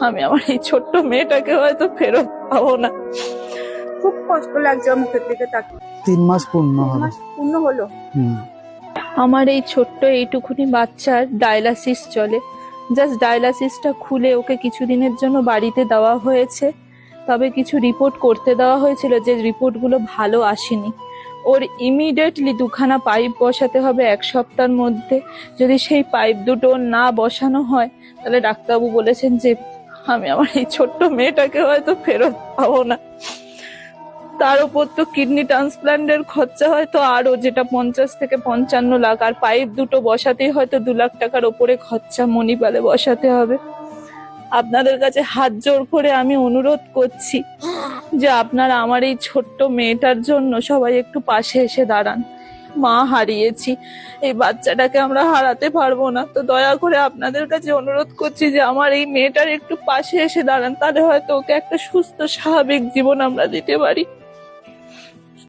আমি আমার এই ছোট্ট মেয়েটাকে হয়তো ফেরত পাবো না। খুব কষ্ট লাগছে মুখের দিকে তাকে তিন মাস পূর্ণ মাস পূর্ণ হলো? আমার এই ছোট্ট এইটুকুনি বাচ্চার ডায়ালাসিস চলে। জাস্ট ডায়ালাসিসটা খুলে ওকে কিছুদিনের জন্য বাড়িতে দেওয়া হয়েছে। তবে কিছু রিপোর্ট করতে দেওয়া হয়েছিল যে রিপোর্টগুলো ভালো আসেনি। ওর ইমিডিয়েটলি দুখানা পাইপ বসাতে হবে এক সপ্তাহের মধ্যে। যদি সেই পাইপ দুটো না বসানো হয় তাহলে ডাক্তারবাবু বলেছেন যে আমি আমার এই ছোট্ট মেয়েটাকে হয়তো ফেরত পাবো না। তার উপর তো কিডনি ট্রান্সপ্লান্টের খরচা হয়তো আরও যেটা পঞ্চাশ থেকে পঞ্চান্ন লাখ, আর পাইপ দুটো বসাতেই হয়তো দু লাখ টাকার ওপরে খরচা মণিপালে বসাতে হবে। আপনাদের কাছে হাত জোর করে আমি অনুরোধ করছি যে আপনারা আমার এই ছোট্ট মেয়েটার জন্য সবাই একটু পাশে এসে দাঁড়ান। মা হারিয়েছি। এই বাচ্চাটাকে আমরা হারাতে পারব না। তো দয়া করে আপনাদের কাছে অনুরোধ করছি যে আমার এই মেয়েটার একটু পাশে এসে দাঁড়ান। তাহলে হয়তো ওকে একটা সুস্থ, স্বাভাবিক জীবন আমরা দিতে পারি।